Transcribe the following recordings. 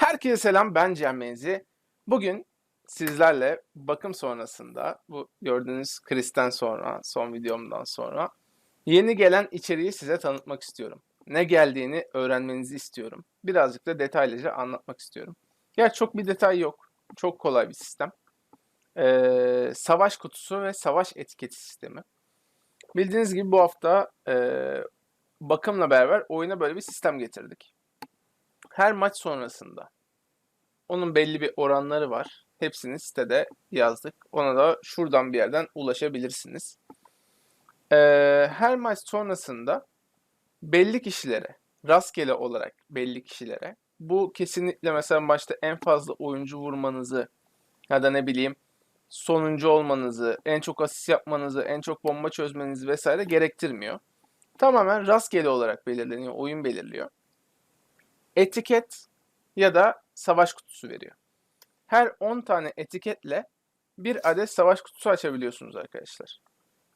Herkese selam ben Cem Menzi. Bugün sizlerle bakım sonrasında bu gördüğünüz Chris'ten sonra son videomdan sonra yeni gelen içeriği size tanıtmak istiyorum. Ne geldiğini öğrenmenizi istiyorum. Birazcık da detaylıca anlatmak istiyorum. Gerçi çok bir detay yok. Çok kolay bir sistem. Ee, savaş kutusu ve savaş etiketi sistemi. Bildiğiniz gibi bu hafta e, bakımla beraber oyuna böyle bir sistem getirdik her maç sonrasında onun belli bir oranları var. Hepsini sitede yazdık. Ona da şuradan bir yerden ulaşabilirsiniz. Ee, her maç sonrasında belli kişilere, rastgele olarak belli kişilere, bu kesinlikle mesela maçta en fazla oyuncu vurmanızı ya da ne bileyim sonuncu olmanızı, en çok asist yapmanızı, en çok bomba çözmenizi vesaire gerektirmiyor. Tamamen rastgele olarak belirleniyor, oyun belirliyor etiket ya da savaş kutusu veriyor. Her 10 tane etiketle bir adet savaş kutusu açabiliyorsunuz arkadaşlar.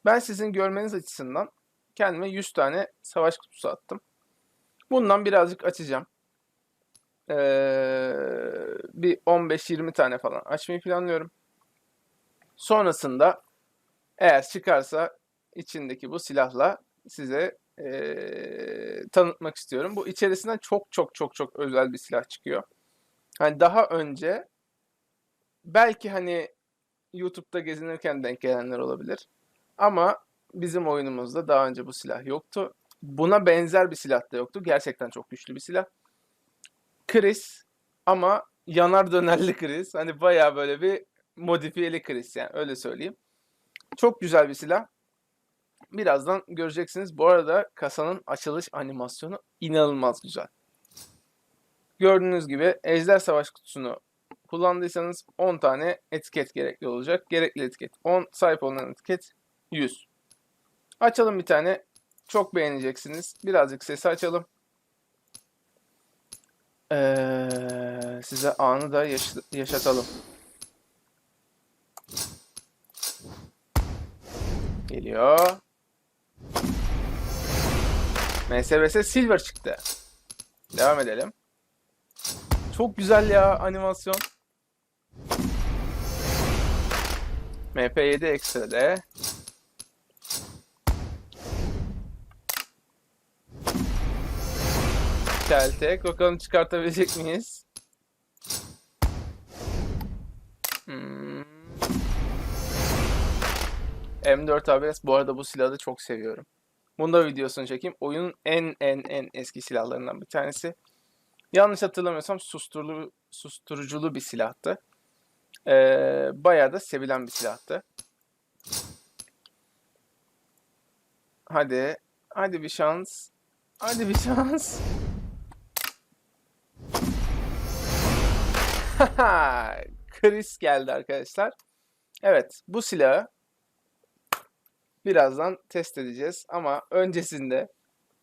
Ben sizin görmeniz açısından kendime 100 tane savaş kutusu attım. Bundan birazcık açacağım. Ee, bir 15-20 tane falan açmayı planlıyorum. Sonrasında eğer çıkarsa içindeki bu silahla size e, tanıtmak istiyorum. Bu içerisinden çok çok çok çok özel bir silah çıkıyor. Hani daha önce belki hani YouTube'da gezinirken denk gelenler olabilir. Ama bizim oyunumuzda daha önce bu silah yoktu. Buna benzer bir silah da yoktu. Gerçekten çok güçlü bir silah. Chris ama yanar dönerli Chris. Hani bayağı böyle bir modifiyeli Chris yani öyle söyleyeyim. Çok güzel bir silah. Birazdan göreceksiniz. Bu arada kasanın açılış animasyonu inanılmaz güzel. Gördüğünüz gibi Ejder Savaş kutusunu kullandıysanız 10 tane etiket gerekli olacak. Gerekli etiket 10, sahip olan etiket 100. Açalım bir tane. Çok beğeneceksiniz. Birazcık sesi açalım. Ee, size anı da yaş yaşatalım. Geliyor. MSVS Silver çıktı. Devam edelim. Çok güzel ya animasyon. MP7 ekstra de. Celtek. Bakalım çıkartabilecek miyiz? Hmm. M4 ABS. Bu arada bu silahı da çok seviyorum. Bunda videosunu çekeyim. Oyunun en en en eski silahlarından bir tanesi. Yanlış hatırlamıyorsam susturulu, susturuculu bir silahtı. Ee, bayağı da sevilen bir silahtı. Hadi. Hadi bir şans. Hadi bir şans. Chris geldi arkadaşlar. Evet bu silahı birazdan test edeceğiz. Ama öncesinde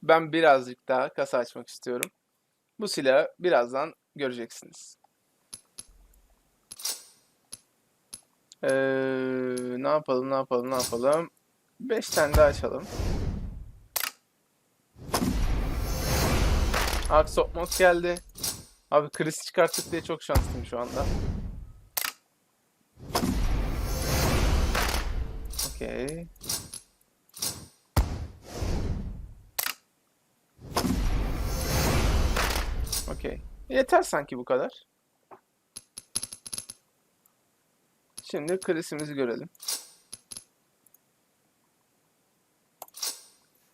ben birazcık daha kasa açmak istiyorum. Bu silahı birazdan göreceksiniz. Ee, ne yapalım, ne yapalım, ne yapalım? 5 tane daha açalım. Aksopmos geldi. Abi Chris çıkarttık diye çok şanslıyım şu anda. Okey. Okey. Yeter sanki bu kadar. Şimdi krisimizi görelim.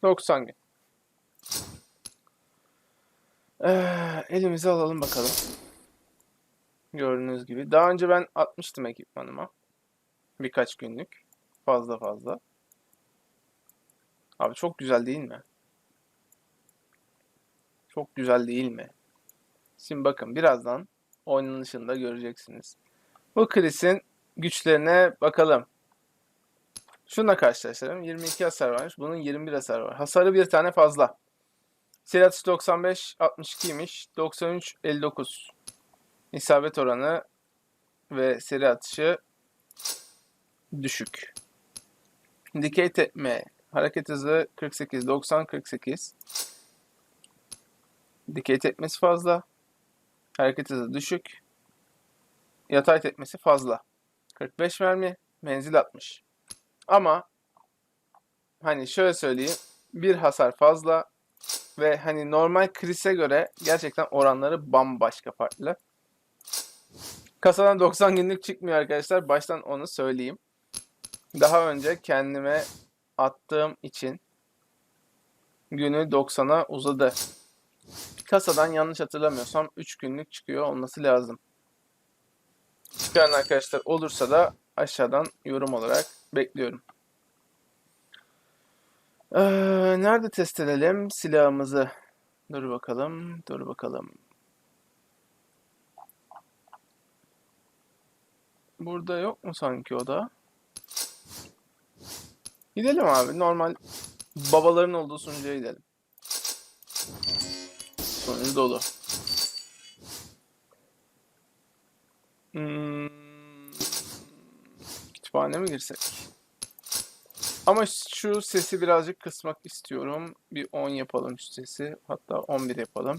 90 gün. Ee, elimize alalım bakalım. Gördüğünüz gibi. Daha önce ben atmıştım ekipmanıma. Birkaç günlük. Fazla fazla. Abi çok güzel değil mi? Çok güzel değil mi? Şimdi bakın birazdan oynanışında göreceksiniz. Bu Chris'in güçlerine bakalım. Şununla karşılaştıralım. 22 hasar varmış. Bunun 21 hasar var. Hasarı bir tane fazla. Atışı 95 62'ymiş. 93 59. İsabet oranı ve seri atışı düşük. Dikey tepme hareket hızı 48 90 48. Dikey tepmesi fazla. Hareket hızı düşük. Yatay tepmesi fazla. 45 mermi, menzil 60. Ama hani şöyle söyleyeyim. Bir hasar fazla ve hani normal Chris'e göre gerçekten oranları bambaşka farklı. Kasadan 90 günlük çıkmıyor arkadaşlar. Baştan onu söyleyeyim. Daha önce kendime attığım için günü 90'a uzadı. Kasadan yanlış hatırlamıyorsam 3 günlük çıkıyor olması lazım. Çıkaran arkadaşlar olursa da aşağıdan yorum olarak bekliyorum. Ee, nerede test edelim silahımızı? Dur bakalım, dur bakalım. Burada yok mu sanki o da? Gidelim abi. Normal babaların olduğu sunucuya gidelim. Sunucu dolu. Hmm, kütüphane mi girsek? Ama şu sesi birazcık kısmak istiyorum. Bir 10 yapalım şu sesi. Hatta 11 yapalım.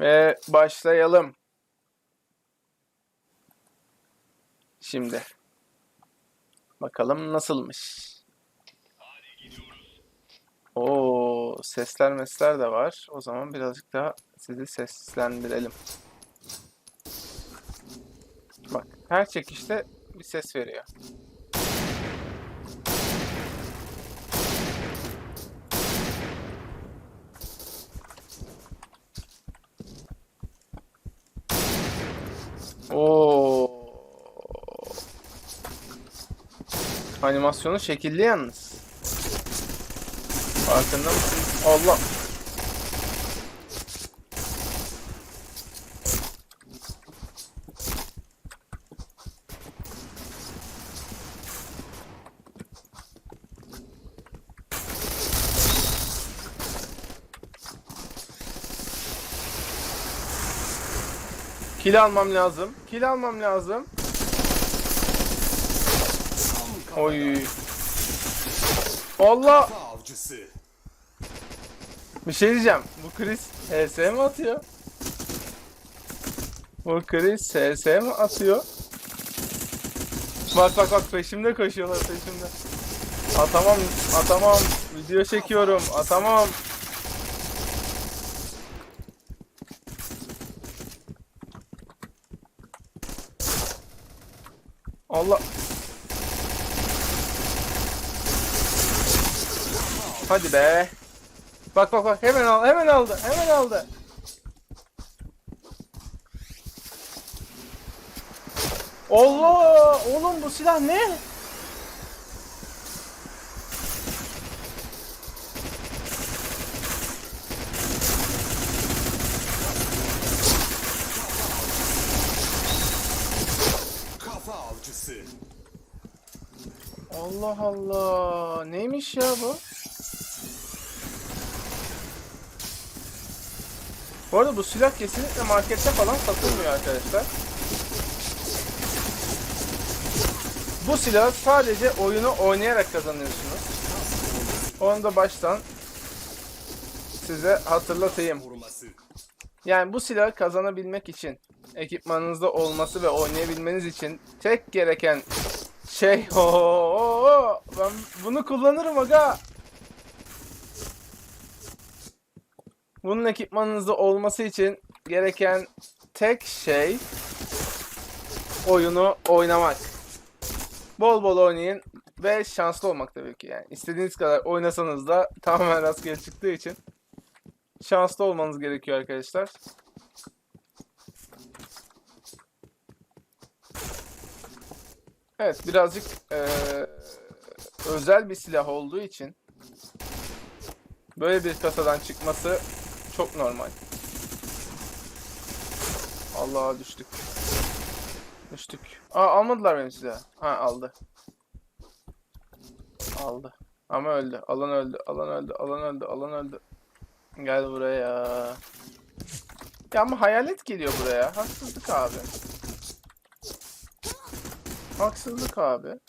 Ve başlayalım. Şimdi. Bakalım nasılmış. Oo, sesler mesler de var. O zaman birazcık daha sizi seslendirelim. Bak, her çekişte bir ses veriyor. Oo. Animasyonu şekilli yalnız. Farkında mısın? Allah. Kill almam lazım. Kill almam lazım. Oy. Allah. Bir şey diyeceğim. Bu Chris HS mi atıyor? Bu Chris HS mi atıyor? Bak bak bak peşimde koşuyorlar peşimde. Atamam, atamam. Video çekiyorum, atamam. Allah. Hadi be. Bak bak bak hemen al hemen aldı hemen aldı. Allah oğlum bu silah ne? Kafa avcısı. Allah Allah neymiş ya bu? Bu arada bu silah kesinlikle markette falan satılmıyor arkadaşlar. Bu silahı sadece oyunu oynayarak kazanıyorsunuz. Onu da baştan size hatırlatayım. Yani bu silahı kazanabilmek için ekipmanınızda olması ve oynayabilmeniz için tek gereken şey ho ben bunu kullanırım aga. Bunun ekipmanınızda olması için gereken tek şey oyunu oynamak. Bol bol oynayın ve şanslı olmak tabii ki yani. İstediğiniz kadar oynasanız da tamamen rastgele çıktığı için şanslı olmanız gerekiyor arkadaşlar. Evet birazcık eee, özel bir silah olduğu için böyle bir kasadan çıkması çok normal. Allah düştük. Düştük. Aa almadılar benim silahı. Ha aldı. Aldı. Ama öldü. Alan öldü. Alan öldü. Alan öldü. Alan öldü. Gel buraya. Ya ama hayalet geliyor buraya. Haksızlık abi. Haksızlık abi.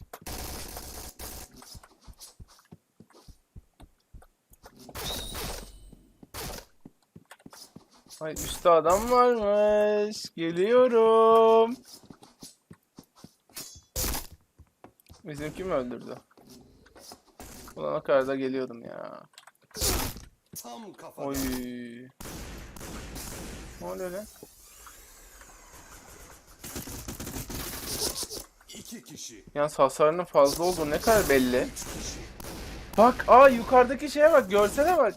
Ay üstte adam varmış. Geliyorum. Bizimki mi öldürdü? Ulan o kadar da geliyordum ya. Tam kafadan. Oy. Ne oluyor lan? İki kişi. Yalnız hasarının fazla olduğu ne kadar belli. Bak aa yukarıdaki şeye bak görsene bak.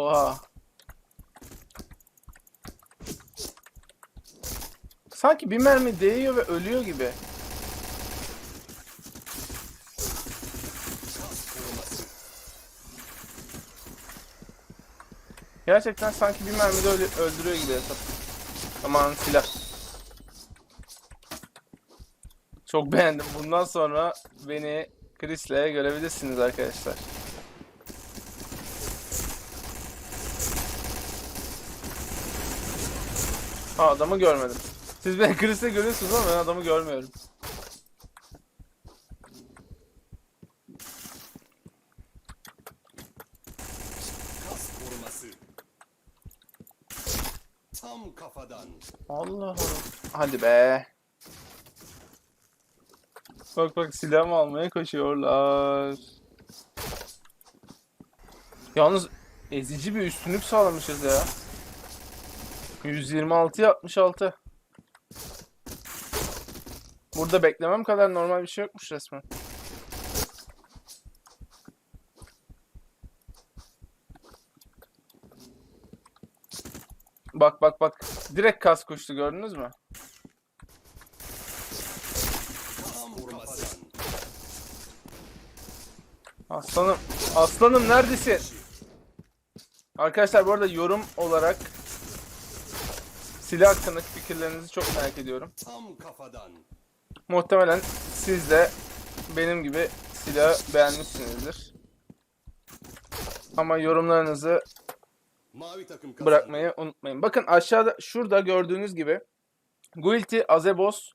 Oha. Sanki bir mermi değiyor ve ölüyor gibi. Gerçekten sanki bir mermide ölü- öldürüyor gibi. Aman silah. Çok beğendim. Bundan sonra beni Chris'le görebilirsiniz arkadaşlar. Ha adamı görmedim. Siz beni Chris'le görüyorsunuz ama ben adamı görmüyorum. Kas koruması. Tam kafadan. Allah Allah. Hadi be. Bak bak silahımı almaya koşuyorlar. Yalnız ezici bir üstünlük sağlamışız ya. 126 66. Burada beklemem kadar normal bir şey yokmuş resmen. Bak bak bak. Direkt kas koştu gördünüz mü? Aslanım. Aslanım neredesin? Arkadaşlar bu arada yorum olarak silah hakkındaki fikirlerinizi çok merak ediyorum. Tam kafadan. Muhtemelen siz de benim gibi silahı beğenmişsinizdir. Ama yorumlarınızı Mavi takım kazandı. bırakmayı unutmayın. Bakın aşağıda şurada gördüğünüz gibi Guilty, Azebos,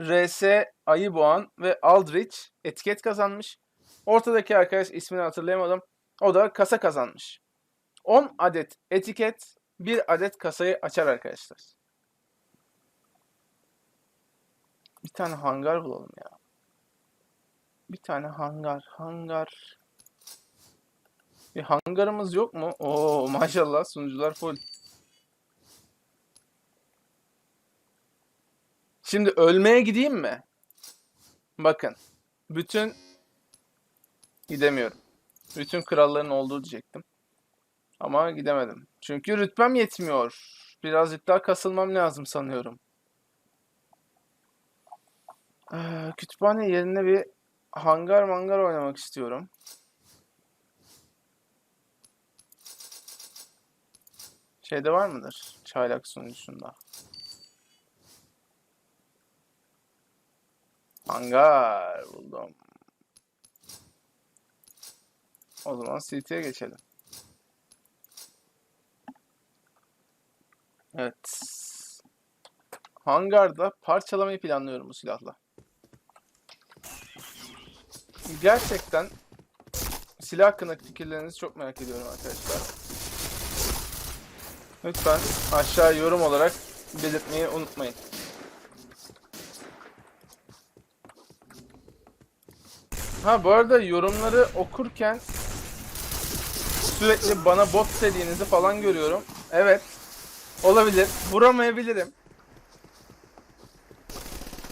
RS, Ayıboğan ve Aldrich etiket kazanmış. Ortadaki arkadaş ismini hatırlayamadım. O da kasa kazanmış. 10 adet etiket, 1 adet kasayı açar arkadaşlar. Bir tane hangar bulalım ya. Bir tane hangar, hangar. Bir hangarımız yok mu? Oo maşallah sunucular full. Şimdi ölmeye gideyim mi? Bakın. Bütün gidemiyorum. Bütün kralların olduğu diyecektim. Ama gidemedim. Çünkü rütbem yetmiyor. Birazcık daha kasılmam lazım sanıyorum. Ee, kütüphane yerine bir hangar mangar oynamak istiyorum. Şeyde var mıdır? Çaylak sunucusunda. Hangar buldum. O zaman CT'ye geçelim. Evet. Hangarda parçalamayı planlıyorum bu silahla. Gerçekten silah hakkındaki fikirlerinizi çok merak ediyorum arkadaşlar. Lütfen aşağı yorum olarak belirtmeyi unutmayın. Ha bu arada yorumları okurken sürekli bana bot dediğinizi falan görüyorum. Evet. Olabilir. Vuramayabilirim.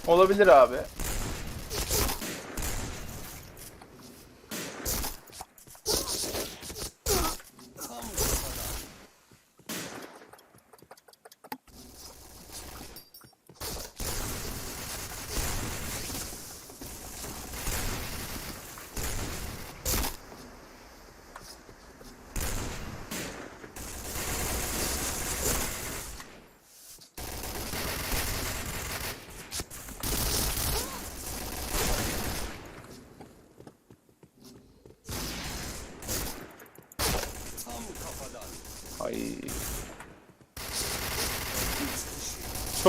Olabilir abi. Tam kafadan. Tam kafadan. Ay.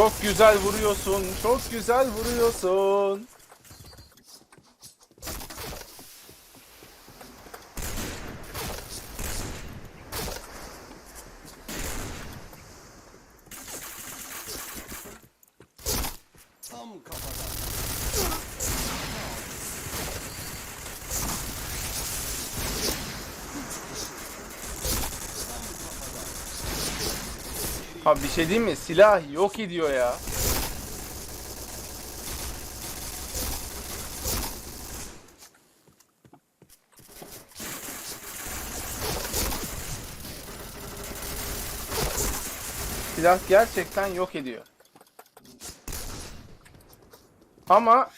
Çok güzel vuruyorsun. Çok güzel vuruyorsun. Ha bir şey diyeyim mi? Silah yok ediyor ya. Silah gerçekten yok ediyor. Ama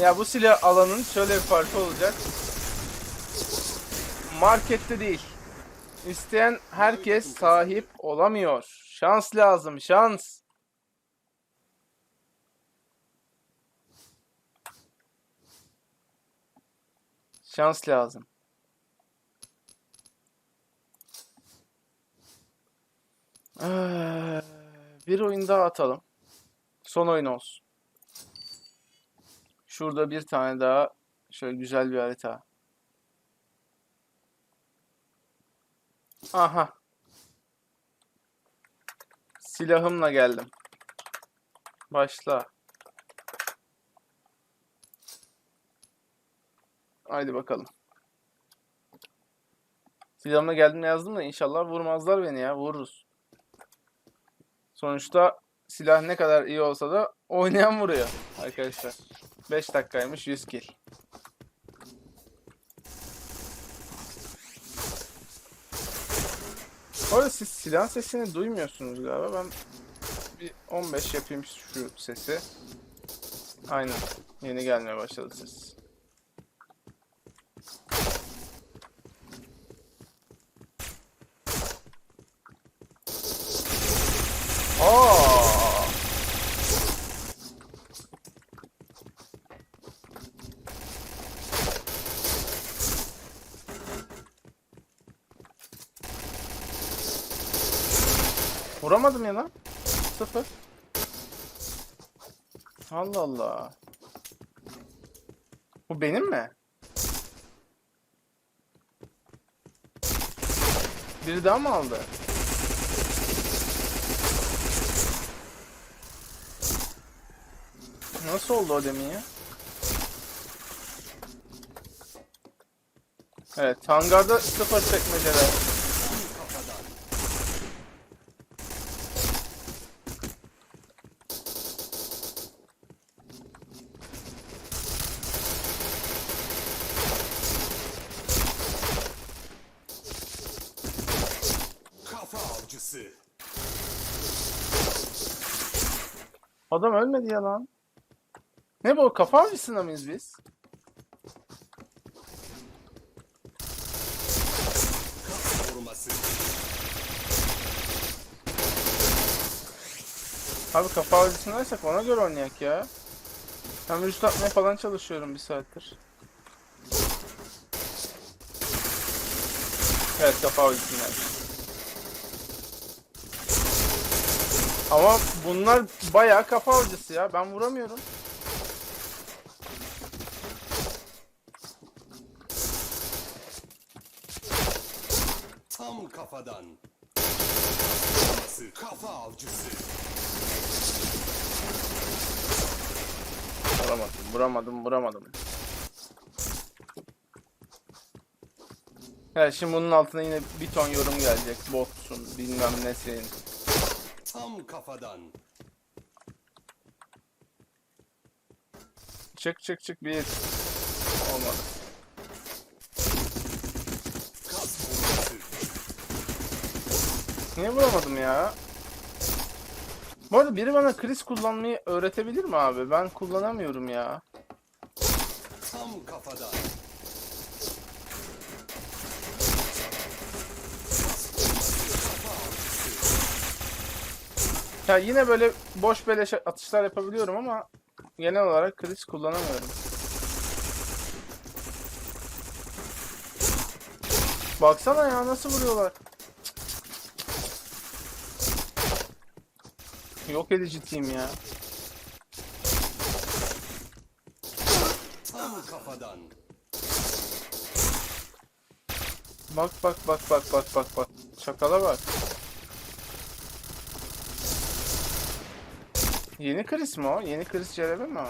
ya bu silah alanın şöyle bir farkı olacak. Markette değil. İsteyen herkes sahip olamıyor. Şans lazım, şans. Şans lazım. Ee, bir oyun daha atalım. Son oyun olsun. Şurada bir tane daha şöyle güzel bir harita. Aha. Silahımla geldim. Başla. Haydi bakalım. Silahımla geldim yazdım da inşallah vurmazlar beni ya. Vururuz. Sonuçta silah ne kadar iyi olsa da oynayan vuruyor arkadaşlar. 5 dakikaymış 100 kill. Bu arada siz silah sesini duymuyorsunuz galiba. Ben bir 15 yapayım şu sesi. Aynen. Yeni gelmeye başladı ses. Aa! Vuramadım ya lan. Sıfır. Allah Allah. Bu benim mi? Biri daha mı aldı? Nasıl oldu o demin ya? Evet, hangarda sıfır çekmeceler. Kafadan. Kafa avcısı. Adam ölmedi ya lan. Ne bu? Kafa avcısında mıyız biz? Abi kafa avcısındaysak ona göre oynayak ya. Ben vücut atmaya falan çalışıyorum bir saattir. Evet kafa avcısındayım. Ama bunlar bayağı kafa avcısı ya. Ben vuramıyorum. Tam kafadan. Kafa avcısı. Vuramadım, vuramadım, vuramadım. Evet şimdi bunun altına yine bir ton yorum gelecek. Botsun, bilmem nesin. Tam kafadan. Çık çık çık bir. Koruması. Niye vuramadım ya? Bu arada biri bana kriz kullanmayı öğretebilir mi abi? Ben kullanamıyorum ya. Tam kafadan. Ya yine böyle boş beleş atışlar yapabiliyorum ama genel olarak kriz kullanamıyorum. Baksana ya nasıl vuruyorlar. Yok edici team ya. Kafadan. Bak bak bak bak bak bak bak. Çakala bak. Yeni Chris mi o? Yeni Chris Cerebe mi o?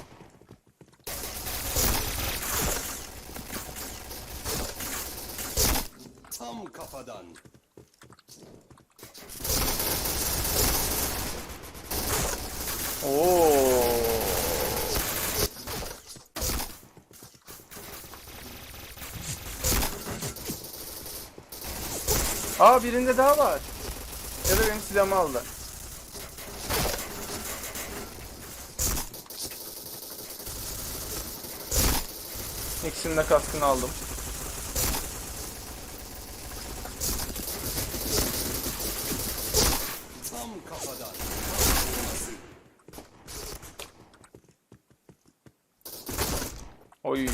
Tam kafadan. Oo. Aa birinde daha var. Ya da benim silahımı aldı. De kaskını aldım. Tam kafadan. Oy.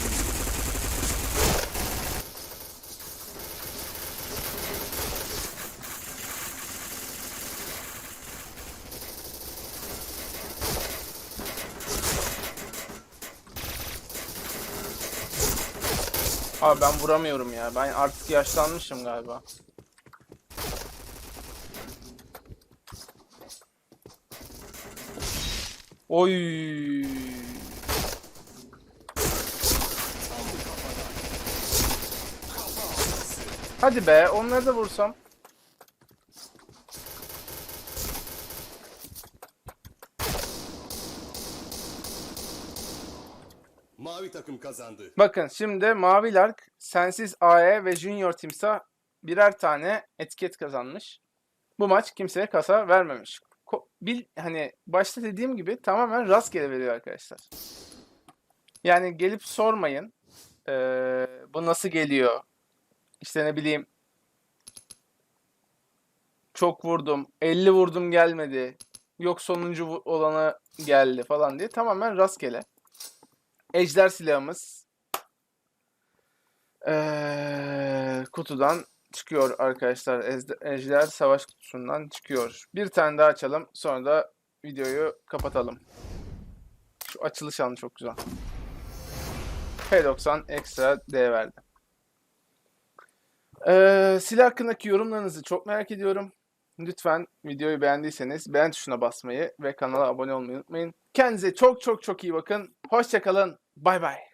Abi ben vuramıyorum ya. Ben artık yaşlanmışım galiba. Oy. Hadi be, onları da vursam. Takım kazandı. Bakın şimdi Mavi Lark, Sensiz AE ve Junior Timsah birer tane etiket kazanmış. Bu maç kimseye kasa vermemiş. Ko- bil, hani başta dediğim gibi tamamen rastgele veriyor arkadaşlar. Yani gelip sormayın. Ee, bu nasıl geliyor? İşte ne bileyim. Çok vurdum. 50 vurdum gelmedi. Yok sonuncu olana geldi falan diye. Tamamen rastgele. Ejder silahımız ee, kutudan çıkıyor arkadaşlar. Ejder savaş kutusundan çıkıyor. Bir tane daha açalım. Sonra da videoyu kapatalım. Şu açılış anı çok güzel. P90 ekstra D verdi. Ee, silah hakkındaki yorumlarınızı çok merak ediyorum. Lütfen videoyu beğendiyseniz beğen tuşuna basmayı ve kanala abone olmayı unutmayın. Kendinize çok çok çok iyi bakın. Hoşçakalın. Bye bye.